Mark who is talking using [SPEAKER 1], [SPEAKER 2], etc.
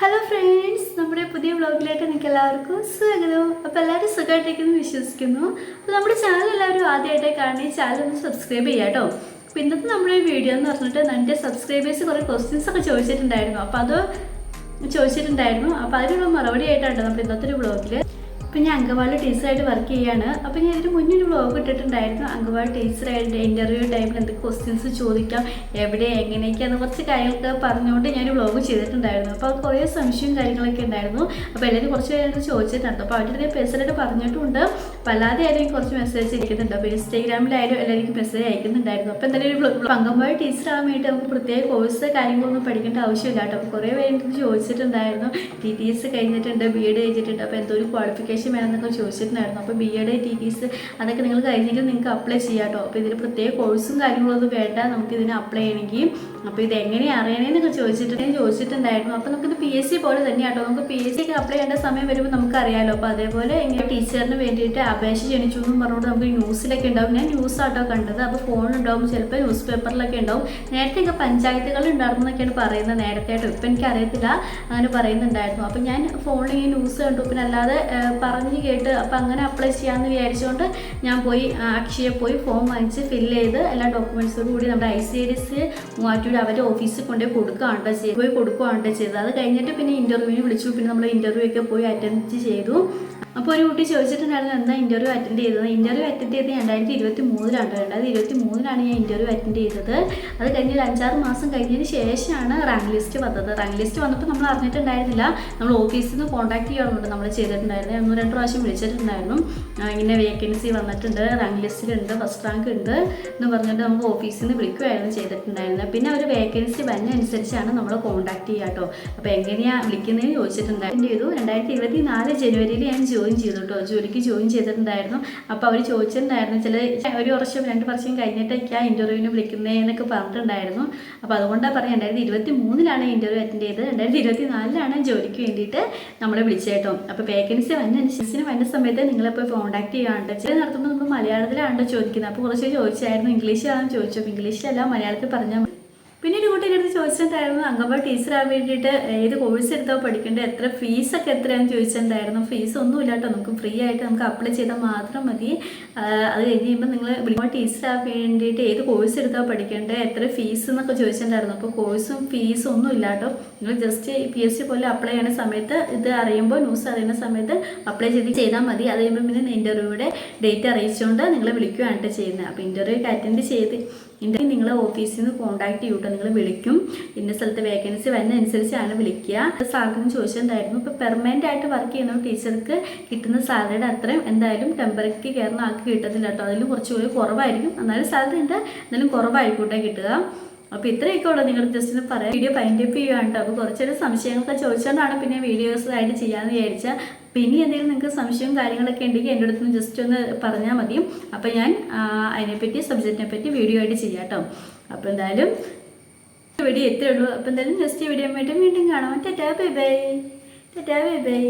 [SPEAKER 1] Hello friends നമ്മുടെ പുതിയ വ്ളോഗിലേക്ക് നിങ്ങൾക്ക് എല്ലാവർക്കും സ്വാഗതം. അപ്പോൾ എല്ലാവരും സുഖമായിട്ടേക്കെന്ന് വിശ്വസിക്കുന്നു. അപ്പോൾ നമ്മുടെ ചാനൽ എല്ലാവരും ആദ്യമായിട്ടേ കാണി ചാനൽ ഒന്ന് സബ്സ്ക്രൈബ് ചെയ്യാം കേട്ടോ. അപ്പോൾ ഇന്നത്തെ നമ്മുടെ വീഡിയോ എന്ന് പറഞ്ഞിട്ട് എന്റെ സബ്സ്ക്രൈബേഴ്സ് കുറേ ക്വസ്റ്റ്യൻസ് ഒക്കെ ചോദിച്ചിട്ടുണ്ടായിരുന്നു. അപ്പോൾ അത് ചോദിച്ചിട്ടുണ്ടായിരുന്നു. അപ്പോൾ അതിനുള്ള മറുപടി ആയിട്ടാണ് നമ്മുടെ ഇന്നത്തെ ഒരു വ്ളോഗിൽ ഇപ്പം ഞാൻ അങ്കവാളി ടീച്ചറായിട്ട് വർക്ക് ചെയ്യാണ്. അപ്പോൾ ഞാൻ ഇതിന് മുന്നേ ഒരു വ്ളോഗ് ഇട്ടിട്ടുണ്ടായിരുന്നു. അങ്കവാളി ടീച്ചറായിട്ട് ഇന്റർവ്യൂ ടൈമിൽ എന്തൊക്കെ ക്വസ്റ്റ്യൻസ് ചോദിക്കാം എവിടെ എങ്ങനെയൊക്കെയാണ് കുറച്ച് കാര്യങ്ങളൊക്കെ പറഞ്ഞുകൊണ്ട് ഞാൻ വ്ളോഗ് ചെയ്തിട്ടുണ്ടായിരുന്നു. അപ്പോൾ കുറേ സംശയവും കാര്യങ്ങളൊക്കെ ഉണ്ടായിരുന്നു. അപ്പോൾ എല്ലാവരും കുറച്ച് പേര് ചോദിച്ചിട്ടുണ്ട്. അപ്പോൾ അവരുടെ പേഴ്സണലായിട്ട് പറഞ്ഞിട്ടുണ്ട്. അല്ലാതെ ആരെയും കുറച്ച് മെസ്സേജ് അയക്കുന്നുണ്ട്. അപ്പോൾ ഇൻസ്റ്റാഗ്രാമിലായാലും എല്ലാവർക്കും മെസ്സേജ് അയക്കുന്നുണ്ടായിരുന്നു. അപ്പോൾ എന്തായാലും ഒരു അങ്കവാളി ടീച്ചറാകാൻ വേണ്ടി നമുക്ക് പ്രത്യേക കോഴ്സ് കാര്യങ്ങളൊന്നും പഠിക്കേണ്ട ആവശ്യമില്ല കേട്ടോ അപ്പോൾ കുറേ പേര് ചോദിച്ചിട്ടുണ്ടായിരുന്നു. ടി ടി എസ് കഴിഞ്ഞിട്ടുണ്ട് ബി എഡ് കഴിഞ്ഞിട്ടുണ്ട്. അപ്പോൾ എന്തോ ഒരു ക്വാളിഫിക്കേഷൻ വേണമെന്നൊക്കെ ചോദിച്ചിട്ടുണ്ടായിരുന്നു. അപ്പോൾ B Ed T T C അതൊക്കെ നിങ്ങൾ കഴിഞ്ഞെങ്കിൽ നിങ്ങൾക്ക് അപ്ലൈ ചെയ്യാം കേട്ടോ അപ്പോൾ ഇതിന് പ്രത്യേക കോഴ്സും കാര്യങ്ങളൊന്നും വേണ്ട. നമുക്ക് ഇതിന് അപ്ലൈ ചെയ്യണമെങ്കിൽ. അപ്പോൾ ഇത് എങ്ങനെയാണ് അറിയണേന്നൊക്കെ ചോദിച്ചിട്ട് ചോദിച്ചിട്ടുണ്ടായിരുന്നു. അപ്പോൾ നമുക്കിത് പി എസ് സി പോലെ തന്നെയാണ് കേട്ടോ നമുക്ക് പി എസ് സിക്ക് അപ്ലൈ ചെയ്യേണ്ട സമയം വരുമ്പോൾ നമുക്ക് അറിയാമല്ലോ അപ്പോൾ അതേപോലെ എങ്ങനെ ടീച്ചറിന് വേണ്ടിയിട്ട് അപേക്ഷ ക്ഷണിച്ചു എന്നും പറഞ്ഞുകൊണ്ട് നമുക്ക് ന്യൂസിലൊക്കെ ഉണ്ടാവും. ഞാൻ ന്യൂസ് ആട്ടോ കണ്ടത്. അപ്പോൾ ഫോൺ ഉണ്ടാവും. ചിലപ്പോൾ ന്യൂസ് പേപ്പറിലൊക്കെ ഉണ്ടാവും. നേരത്തെ ഒക്കെ പഞ്ചായത്തുകൾ ഉണ്ടായിരുന്നൊക്കെയാണ് പറയുന്നത് നേരത്തെ ആയിട്ട് ഇപ്പം എനിക്ക് അറിയത്തില്ല അങ്ങനെ പറയുന്നുണ്ടായിരുന്നു. അപ്പോൾ ഞാൻ ഫോണിൽ ഈ ന്യൂസ് കണ്ടു. പിന്നെ അല്ലാതെ പറഞ്ഞ് കേട്ട് അപ്പം അങ്ങനെ അപ്ലൈ ചെയ്യാമെന്ന് വിചാരിച്ചുകൊണ്ട് ഞാൻ പോയി അക്ഷയെ പോയി ഫോം വാങ്ങിച്ച് ഫില്ല് ചെയ്ത് എല്ലാ ഡോക്യുമെന്റ്സോടും കൂടി നമ്മുടെ I C D S Muvattur അവരുടെ ഓഫീസിൽ കൊണ്ടുപോയി കൊടുക്കുകയാണ് ചെയ്ത് പോയി കൊടുക്കുകയാണ് ചെയ്തത്. അത് കഴിഞ്ഞിട്ട് പിന്നെ ഇന്റർവ്യൂവിന് വിളിച്ചു. പിന്നെ നമ്മൾ ഇന്റർവ്യൂ ഒക്കെ പോയി അറ്റൻഡ് ചെയ്തു. അപ്പോൾ ഒരു കുട്ടി ചോദിച്ചിട്ടുണ്ടായിരുന്നു എന്താ ഇന്റർവ്യൂ അറ്റൻഡ് ചെയ്തത്? ഇന്റർവ്യൂ അറ്റൻഡ് ചെയ്തത് രണ്ടായിരത്തി ഇരുപത്തി മൂന്നിലാണ് രണ്ടായിരത്തി ഇരുപത്തി മൂന്നിലാണ് ഞാൻ ഇന്റർവ്യൂ അറ്റൻഡ് ചെയ്തത്. അത് കഴിഞ്ഞ് ഒരു അഞ്ചാറ് മാസം കഴിഞ്ഞതിന് ശേഷമാണ് റാങ്ക് ലിസ്റ്റ് വന്നത്. റാങ്ക് ലിസ്റ്റ് വന്നപ്പോൾ നമ്മൾ അറിഞ്ഞിട്ടുണ്ടായിരുന്നില്ല. നമ്മൾ ഓഫീസിൽ നിന്ന് കോൺടാക്ട് ചെയ്യാറുണ്ട് നമ്മൾ ചെയ്തിട്ടുണ്ടായിരുന്നു. ഒന്ന് രണ്ട് പ്രാവശ്യം വിളിച്ചിട്ടുണ്ടായിരുന്നു. ഇങ്ങനെ വേക്കൻസി വന്നിട്ടുണ്ട് റാങ്ക് ലിസ്റ്റിലുണ്ട് ഫസ്റ്റ് റാങ്ക് ഉണ്ട് എന്ന് പറഞ്ഞിട്ട് നമുക്ക് ഓഫീസിൽ നിന്ന് വിളിക്കുകയായിരുന്നു ചെയ്തിട്ടുണ്ടായിരുന്നത് പിന്നെ ഒരു വേക്കൻസി വരുന്നതനുസരിച്ചാണ് നമ്മൾ കോൺടാക്ട് ചെയ്യുക കേട്ടോ അപ്പോൾ എങ്ങനെയാണ് വിളിക്കുന്നതെന്ന് ചോദിച്ചിട്ടുണ്ടായിരുന്നു. ചെയ്തു. രണ്ടായിരത്തി ഇരുപത്തി നാല് ജനുവരിയിൽ ഞാൻ ജോയിൻ ചെയ്തു കേട്ടോ ജോലിക്ക് ജോയിൻ ചെയ്തിട്ടുണ്ടായിരുന്നു. അപ്പോൾ അവർ ചോദിച്ചിട്ടുണ്ടായിരുന്നു ചില ഒരു വർഷം രണ്ട് വർഷം കഴിഞ്ഞിട്ടൊക്കെയാണ് ഇന്റർവ്യൂവിന് വിളിക്കുന്നതെന്നൊക്കെ പറഞ്ഞിട്ടുണ്ടായിരുന്നു. അപ്പോൾ അതുകൊണ്ടാണ് പറഞ്ഞത് രണ്ടായിരത്തി ഇരുപത്തി മൂന്നിലാണ് ഇന്റർവ്യൂ അറ്റൻഡ് ചെയ്തത്. രണ്ടായിരത്തി ഇരുപത്തി നാലിലാണ് ജോലിക്ക് വേണ്ടിയിട്ട് നമ്മളെ വിളിച്ചേട്ടോ അപ്പോൾ വേക്കൻസി വന്ന അനുസരിച്ചിന് വന്ന സമയത്ത് നിങ്ങളിപ്പോൾ കോൺടാക്ട് ചെയ്യാണ്ട് ചില നടത്തുമ്പോൾ നമ്മൾ മലയാളത്തിലാണ് ചോദിക്കുന്നത്. അപ്പോൾ കുറച്ച് ചോദിച്ചായിരുന്നു ഇംഗ്ലീഷിലാണെന്ന് ചോദിച്ചു. അപ്പോൾ ഇംഗ്ലീഷിലല്ല മലയാളത്തിൽ പറഞ്ഞാൽ. പിന്നെ ഒരു കുട്ടി അടുത്ത് ചോദിച്ചിട്ടുണ്ടായിരുന്നു അംഗൻവാടി ടീച്ചറാകാൻ വേണ്ടിയിട്ട് ഏത് കോഴ്സ് എടുത്തോ പഠിക്കേണ്ടത്? എത്ര ഫീസൊക്കെ എത്രയാണെന്ന് ചോദിച്ചിട്ടുണ്ടായിരുന്നു. ഫീസ് ഒന്നും കേട്ടോ നമുക്ക് ഫ്രീ ആയിട്ട് നമുക്ക് അപ്ലൈ ചെയ്താൽ മാത്രം മതി. അത് കഴിഞ്ഞ് കഴിയുമ്പോൾ നിങ്ങൾ വിളിക്കുമ്പോൾ ടീച്ചറാകാൻ വേണ്ടിയിട്ട് ഏത് കോഴ്സ് എടുത്തോ പഠിക്കേണ്ടത്? എത്ര ഫീസ് എന്നൊക്കെ ചോദിച്ചിട്ടുണ്ടായിരുന്നു. അപ്പോൾ കോഴ്സും ഫീസും ഒന്നും ഇല്ല കേട്ടോ നിങ്ങൾ ജസ്റ്റ് പി എസ് സി പോലെ അപ്ലൈ ചെയ്യുന്ന സമയത്ത് ഇത് അറിയുമ്പോൾ ന്യൂസ് അറിയുന്ന സമയത്ത് അപ്ലൈ ചെയ്ത് ചെയ്താൽ മതി. അത് കഴിയുമ്പോൾ പിന്നെ ഇന്റർവ്യൂയുടെ ഡേറ്റ് അറിയിച്ചുകൊണ്ട് നിങ്ങളെ വിളിക്കുകയാണ് ചെയ്യുന്നത്. അപ്പോൾ ഇന്റർവ്യൂ അറ്റൻഡ് ചെയ്ത് ഇന്റർവ്യൂ നിങ്ങൾ ഓഫീസിൽ നിന്ന് കോൺടാക്ട് ചെയ്യൂട്ടോ. നിങ്ങൾ വിളിക്കും. ഇന്ന സ്ഥലത്ത് വേക്കൻസി വരുന്നതനുസരിച്ചാണ് വിളിക്കുക. സാറിന് ചോദിച്ചെന്തായിരുന്നു ഇപ്പോൾ പെർമനന്റ് ആയിട്ട് വർക്ക് ചെയ്യുന്ന ടീച്ചർക്ക് കിട്ടുന്ന സാലറിയുടെ അത്രയും എന്തായാലും ടെമ്പററിക്ക് കയറുന്ന ആൾക്ക് കിട്ടത്തില്ല കേട്ടോ. അതിൽ കുറച്ചുകൂടി കുറവായിരിക്കും. എന്നാലും സാലറി ഉണ്ട്. എന്നാലും കുറവായിരിക്കും കേട്ടോ കിട്ടുക. അപ്പോൾ ഇത്രയൊക്കെ ഉള്ളത് നിങ്ങൾ ജസ്റ്റ് ഒന്ന് പറയാം. വീഡിയോ പൈൻഡപ്പ് ചെയ്യുകയാണ് കേട്ടോ. അപ്പോൾ കുറച്ചൊരു സംശയങ്ങളൊക്കെ ചോദിച്ചുകൊണ്ടാണ് പിന്നെ വീഡിയോസ് ആയിട്ട് ചെയ്യാമെന്ന് വിചാരിച്ചാൽ പിന്നെ എന്തെങ്കിലും നിങ്ങൾക്ക് സംശയവും കാര്യങ്ങളൊക്കെ ഉണ്ടെങ്കിൽ എന്റെ അടുത്ത് ജസ്റ്റ് ഒന്ന് പറഞ്ഞാൽ മതി. അപ്പോൾ ഞാൻ അതിനെപ്പറ്റി സബ്ജക്റ്റിനെ പറ്റി വീഡിയോ ആയിട്ട് ചെയ്യാം കേട്ടോ അപ്പോൾ എന്തായാലും വീഡിയോ എത്രയുള്ളൂ അപ്പോൾ എന്തായാലും നെക്സ്റ്റ് വീഡിയോ ആയിട്ട് വീണ്ടും കാണാം. Tata bye bye tata bye bye